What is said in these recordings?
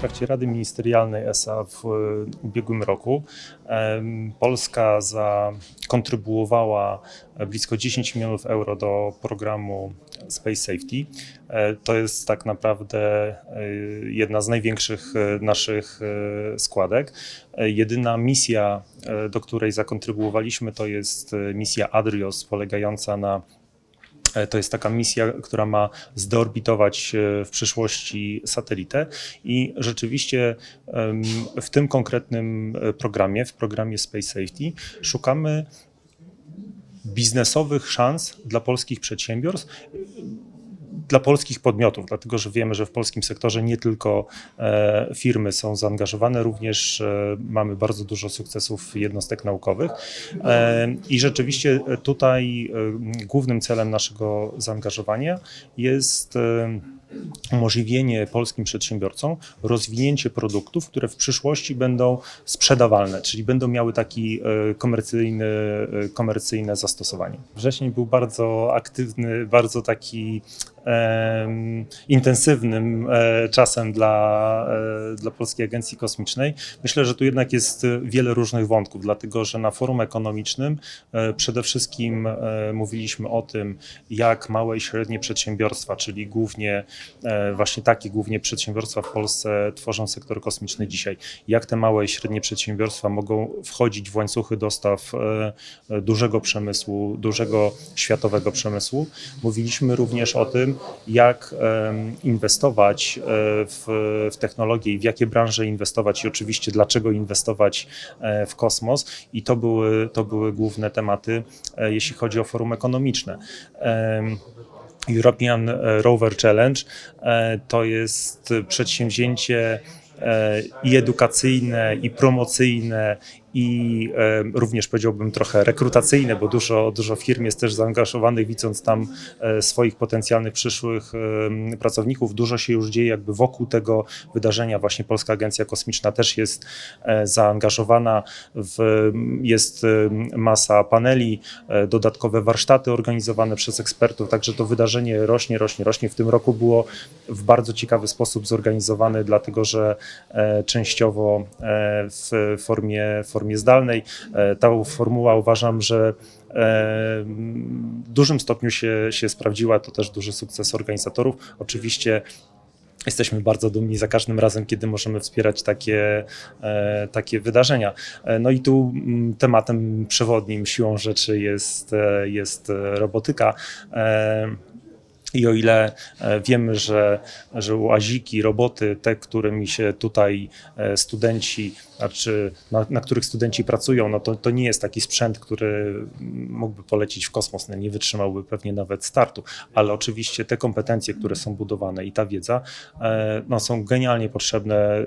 trakcie Rady Ministerialnej ESA w e, ubiegłym roku Polska zakontrybuowała e, blisko 10 milionów euro do programu Space Safety. E, To jest tak naprawdę jedna z największych naszych składek. Jedyna misja, do której zakontrybuowaliśmy, to jest misja Adrios, polegająca na To jest taka misja, która ma zdeorbitować e, w przyszłości satelitę. I rzeczywiście w tym konkretnym e, programie, w programie Space Safety, szukamy biznesowych szans dla polskich przedsiębiorstw, dla polskich podmiotów, dlatego że wiemy, że w polskim sektorze nie tylko e, firmy są zaangażowane, również e, mamy bardzo dużo sukcesów jednostek naukowych. E, I rzeczywiście tutaj głównym celem naszego zaangażowania jest umożliwienie polskim przedsiębiorcom rozwinięcie produktów, które w przyszłości będą sprzedawalne, czyli będą miały taki komercyjny, komercyjne zastosowanie. Wrzesień był bardzo aktywny, bardzo taki intensywnym e, czasem dla, e, dla Polskiej Agencji Kosmicznej. Myślę, że tu jednak jest wiele różnych wątków, dlatego że na forum ekonomicznym e, przede wszystkim mówiliśmy o tym, jak małe i średnie przedsiębiorstwa, czyli głównie właśnie takie głównie przedsiębiorstwa w Polsce tworzą sektor kosmiczny dzisiaj. Jak te małe i średnie przedsiębiorstwa mogą wchodzić w łańcuchy dostaw dużego przemysłu, dużego światowego przemysłu. Mówiliśmy również o tym, jak em, inwestować e, w, w technologię i w jakie branże inwestować i oczywiście dlaczego inwestować e, w kosmos. I to były, to były główne tematy, e, jeśli chodzi o forum ekonomiczne. European Rover Challenge to jest przedsięwzięcie i edukacyjne, i promocyjne, i e, również powiedziałbym trochę rekrutacyjne, bo dużo, dużo firm jest też zaangażowanych, widząc tam e, swoich potencjalnych przyszłych e, pracowników. Dużo się już dzieje jakby wokół tego wydarzenia. Właśnie Polska Agencja Kosmiczna też jest e, zaangażowana, w, jest e, masa paneli, e, dodatkowe warsztaty organizowane przez ekspertów, także to wydarzenie rośnie, rośnie, rośnie. W tym roku było w bardzo ciekawy sposób zorganizowane, dlatego że e, częściowo e, w formie, formie zdalnej. E, Ta formuła uważam, że e, w dużym stopniu się, się sprawdziła. To też duży sukces organizatorów. Oczywiście Jesteśmy bardzo dumni za każdym razem, kiedy możemy wspierać takie, e, takie wydarzenia. No i tu tematem przewodnim, siłą rzeczy jest, jest robotyka. I o ile e, wiemy, że, że łaziki, roboty, te, którymi się tutaj e, studenci, znaczy na, na których studenci pracują, no to, to nie jest taki sprzęt, który mógłby polecieć w kosmos, no nie wytrzymałby pewnie nawet startu, ale oczywiście te kompetencje, które są budowane i ta wiedza e, no, są genialnie potrzebne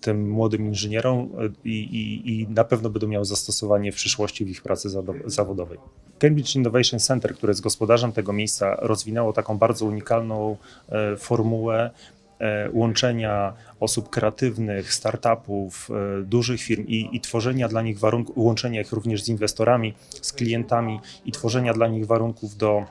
tym młodym inżynierom i, i, i na pewno będą miały zastosowanie w przyszłości w ich pracy zawodowej. Cambridge Innovation Center, które jest gospodarzem tego miejsca, rozwinęło taką bardzo unikalną e, formułę e, łączenia osób kreatywnych, startupów, e, dużych firm i, i tworzenia dla nich warunków, łączenia ich również z inwestorami, z klientami i tworzenia dla nich warunków do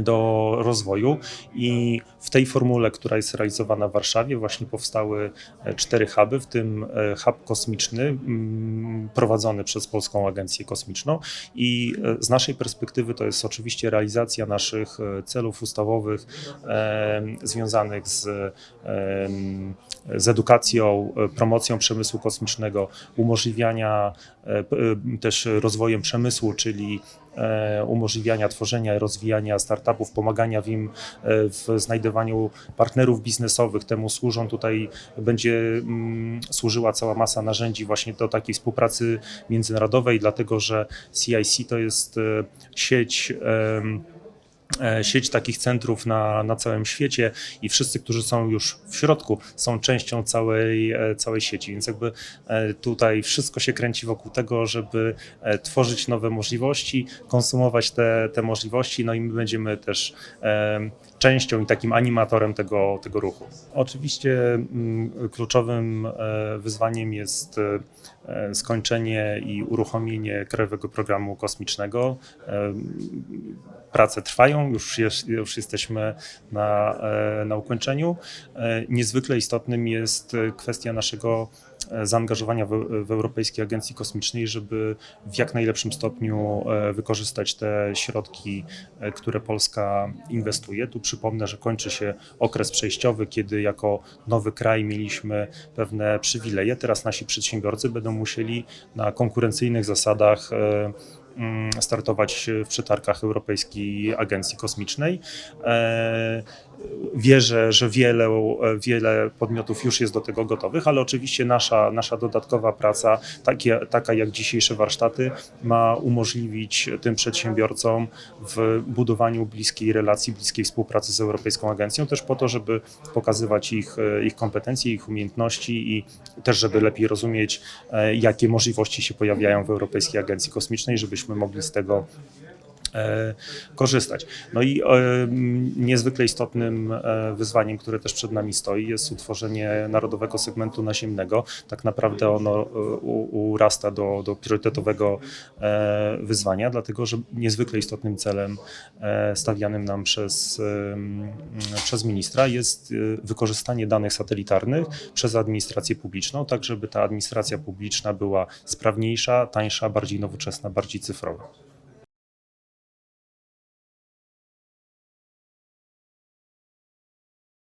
do rozwoju. I w tej formule, która jest realizowana w Warszawie, właśnie powstały e, cztery huby, w tym e, hub kosmiczny mm, prowadzony przez Polską Agencję Kosmiczną. I e, z naszej perspektywy to jest oczywiście realizacja naszych e, celów ustawowych e, związanych z, z edukacją, e, promocją przemysłu kosmicznego, umożliwiania e, e, też rozwojem przemysłu, czyli e, umożliwiania tworzenia i rozwijania startupów, pomagania w im e, w znajdowaniu partnerów biznesowych. Temu służą tutaj, będzie mm, służyła cała masa narzędzi właśnie do takiej współpracy międzynarodowej, dlatego że CIC to jest e, sieć e, sieć takich centrów na, na całym świecie i wszyscy, którzy są już w środku, są częścią całej, e, całej sieci. Więc jakby e, tutaj wszystko się kręci wokół tego, żeby e, tworzyć nowe możliwości, konsumować te, te możliwości, no i my będziemy też e, częścią i takim animatorem tego, tego ruchu. Oczywiście mm, kluczowym e, wyzwaniem jest e, skończenie i uruchomienie Krajowego Programu Kosmicznego. E, Prace trwają, już, jest, już jesteśmy na, e, na ukończeniu. E, Niezwykle istotnym jest e, kwestia naszego e, zaangażowania w, w Europejskiej Agencji Kosmicznej, żeby w jak najlepszym stopniu e, wykorzystać te środki, e, które Polska inwestuje. Tu przypomnę, że kończy się okres przejściowy, kiedy jako nowy kraj mieliśmy pewne przywileje. Teraz nasi przedsiębiorcy będą musieli na konkurencyjnych zasadach e, mm, startować w przetargach Europejskiej Agencji Kosmicznej. Wierzę, że wiele, wiele podmiotów już jest do tego gotowych, ale oczywiście nasza, nasza dodatkowa praca, takie, taka jak dzisiejsze warsztaty, ma umożliwić tym przedsiębiorcom w budowaniu bliskiej relacji, bliskiej współpracy z Europejską Agencją, też po to, żeby pokazywać ich, ich kompetencje, ich umiejętności i też, żeby lepiej rozumieć, e, jakie możliwości się pojawiają w Europejskiej Agencji Kosmicznej, żebyśmy mogli z tego korzystać. No i e, niezwykle istotnym e, wyzwaniem, które też przed nami stoi, jest utworzenie narodowego segmentu naziemnego. Tak naprawdę ono e, urasta do, do priorytetowego e, wyzwania, dlatego że niezwykle istotnym celem e, stawianym nam przez, przez ministra jest e, wykorzystanie danych satelitarnych przez administrację publiczną, tak żeby ta administracja publiczna była sprawniejsza, tańsza, bardziej nowoczesna, bardziej cyfrowa.